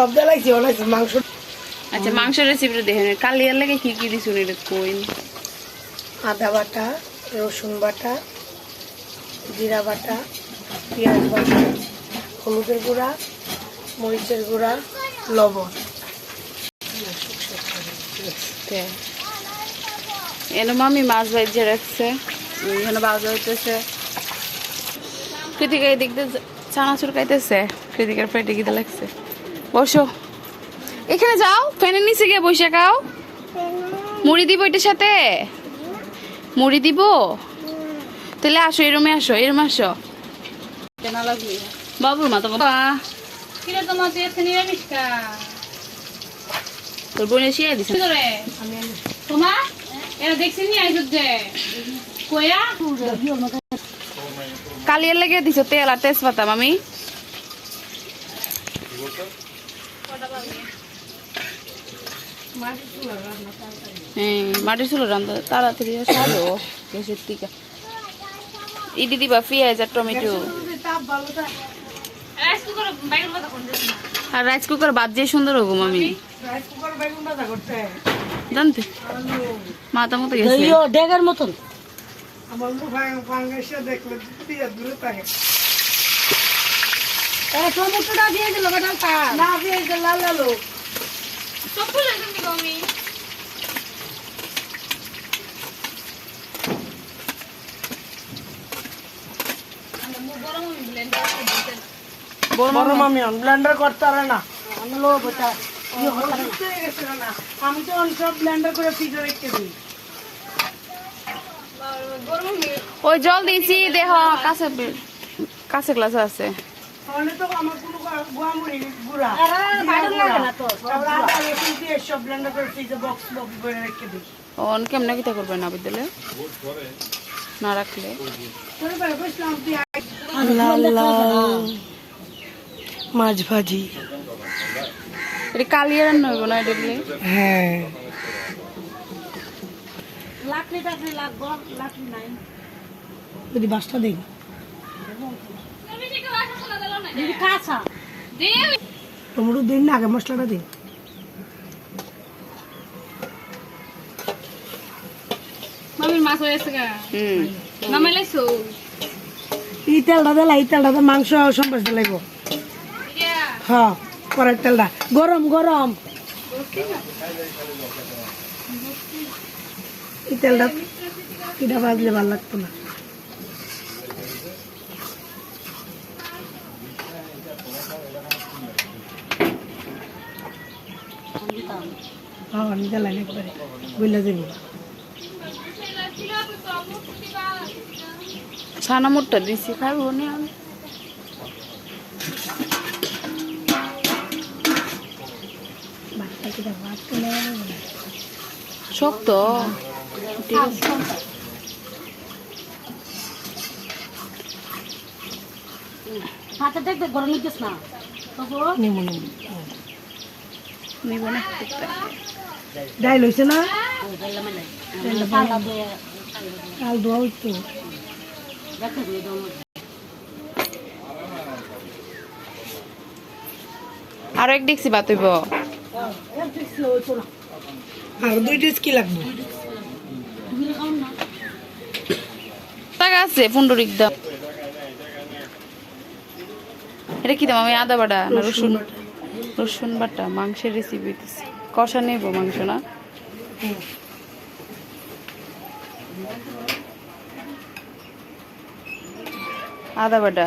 সব দেলাইছি অনাইছি মাংস। আচ্ছা মাংসের রেসিপিটা দেখেন। কালিয়ার লাগে কি কি দিছুন এটা কইন। আদা বাটা রসুন বাটা জিরা বাটা পেঁয়াজ বাটা হলুদের গুঁড়া মরিচের গুঁড়া লবণ। এনে মামি মাছ ভাইজে রাখছে। এখানে বাজা হইতেছে। কৃতিকা এদিক দিয়ে চানাচুর খাইতেছে। কৃতিকার পেটে গিয়ে লাগছে। বসো। এখানে যাও ফ্যানের নিচে গিয়ে বসে খাও। মুড়ি দিব এটার সাথে? মুড়ি দিব? তাহলে আসো এই রুমে আসো এই রুমে আসো। বাবুর মা তো বাবা। কিরে তোমার এসে নিরামিষ কা তোর বোনের শিয়াই দিছে। কি এরা দেখছি নি আইসব যে? কয়া কালিয়ার লেগে দিছো তেল আর তেজপাতা মামি। মাটির চুলো রান্না তাড়াতাড়ি সারো গ্যাসের টিকা। ইডি দিবা পেঁয়াজ আর টমেটো। আর রাইস কুকার বাদ দিয়ে সুন্দর হব মামি। জানতে মাথা মতো গেছে। ডেগার মতন। আমার মুখ ফাঙ্গাইসে দেখলে দূরে থাকে টমেটোটা দিয়ে দিল ম্যাডাম না দিয়ে দিল লাল লাল। সব ফুলে তুমি কমি বড় মামি ব্লেন্ডার করতে পারে না। আমি তো সব ব্লেন্ডার করে ফ্রিজে রেখে দিই। ওই জল দিয়েছি দেহ কাছে কাছে গ্লাস আছে। তাহলে তো আমার কোনো গুয়ামুড়ি গুড়া। তারপর আদা রসুন দিয়ে সব ব্লেন্ডার করে ফ্রিজে বক্স বক্স করে রেখে দিই। অন কেমনে কিতা করবে না বিদ্যালয়ে? না রাখলে। মাছ ভাজি। এটা কালিয়া রান্না হইব না এটা হ্যাঁ। লাকড়ি টাকড়ি লাগবো লাকড়ি নাই। যদি বাসটা দিই তুমি ঠিক আছে শোনা দিল না দিদি কাঁচা দে টমেটো দিন না আগে মশলাটা দিন। মামির মাছ হয়েছে গা। হুম। নামাইলাইছো এই তেলটা দিলা এই তেলটা দিয়ে মাংস সম্বাস দিলাইব হ্যাঁ পরের তেলটা। গরম গরম। এই তেলটা এটা বাজলে ভালো লাগতো না। হ্যাঁ আমি একবারে বুঝলে দেবো ছানা মোটটা দিছি খাইব নি আমি। ভাতটা না শক্ত ঠিক আছে হাতে দেখতে গরম নিতেছ না। নিমু নিমু। নিব না ডাইল হয়েছে না হইতো আরও এক দেখছি বাত হইব আর দুই ডিস কি লাগবে টাকা আছে পুন্ডরিক দাম এটা কি দাম আমি আদা বাটা রসুন রসুন বাটা, মাংসের রেসিপি কষা নেব মাংস, না? আদা বাটা।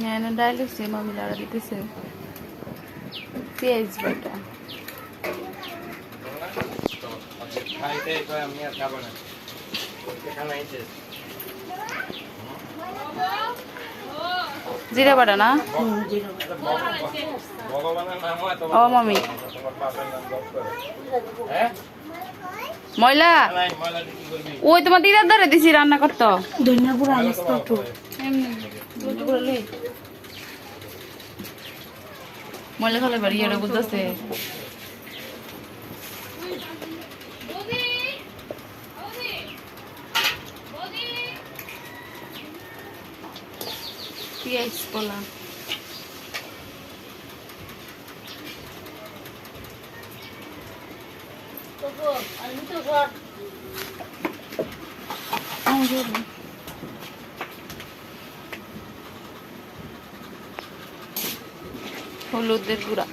হ্যাঁ, এনে ডাল দিচ্ছি মামি লাড়া দিতেছে। পেঁয়াজ বাটা। জিরা বাটা না? ও, মামি। ময়লা? ওই তোমার দিদার ধরে দিছি, রান্না করতো। ময়লা খালে বাড়ি এটা বলতেছে পেঁয়াজ কলা। হলুদের গুঁড়া।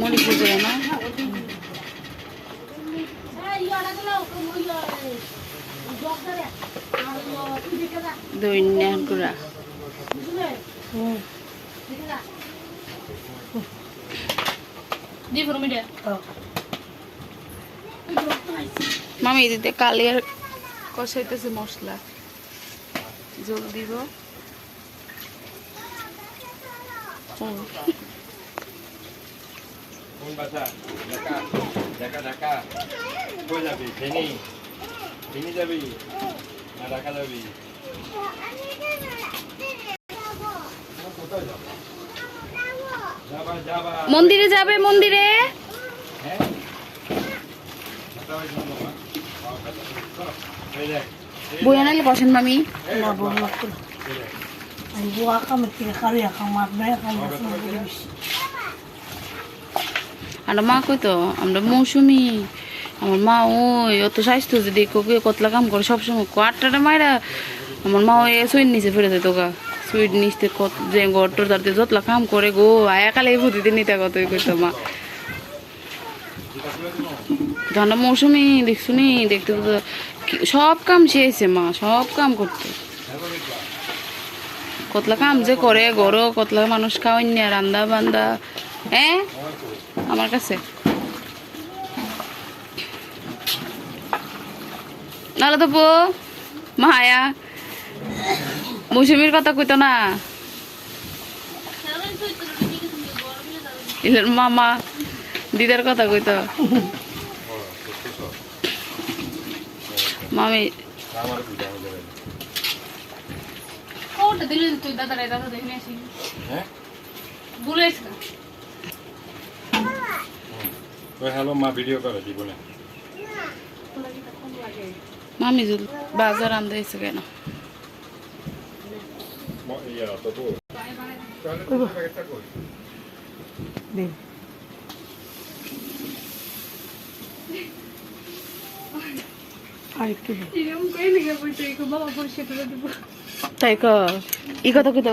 মরিচের গুঁড়া না? দৈন্যার গুঁড়া। মামি দিতে কালিয়ার কষাইতেছে মশলা। জল দিব। কোন বাসা ঢাকা ঢাকা। কই যাবি? ফেনি। ফেনি যাবি? না ঢাকা যাবি? মন্দিরে যাবে মন্দিরে? হ্যাঁ? কোথায় যাব? বাবা? চলো, এই দেখ, এই বই আনালে বসেন। মামি না বলব বুয়া কামে কারি একা একা আমরা মা কই তো, আমরা মৌসুমি। আমার মা ওই, অত স্বাস্থ্য যদি কোকে কতলা কাম করে, সবসময় আটটাটা মায়েরা আমার মা ওই সুইট নিচে ফিরে যেত গা সুইট নিচতে কত যে গটর তার যতলা কাম করে গো, আয়া কালে ভূতিতে নিতে কত কইতো মা। ধানটা মৌসুমি দেখছ নি দেখতে সব কাম শেষে মা, সব কাম করতে। কতলা কাম যে করে গরো কতলা মানুষ খাওয়াই রান্দা বান্দা হ্যাঁ? আমার কাছে। নাহলে তো বো মায়া মৌসুমীর কথা কইতো না। ইলের মামা দিদার কথা কইতো। মামি। কোনটা দিলে তুই? দাদা রে দাদা দেখে আসি। হ্যাঁ? না। ওই হ্যালো মা ভিডিও করে জীবনে মামি যদি বাজার আনতে এসে কেন ইয়া কই দিব। তাই ক ই কথা কইতে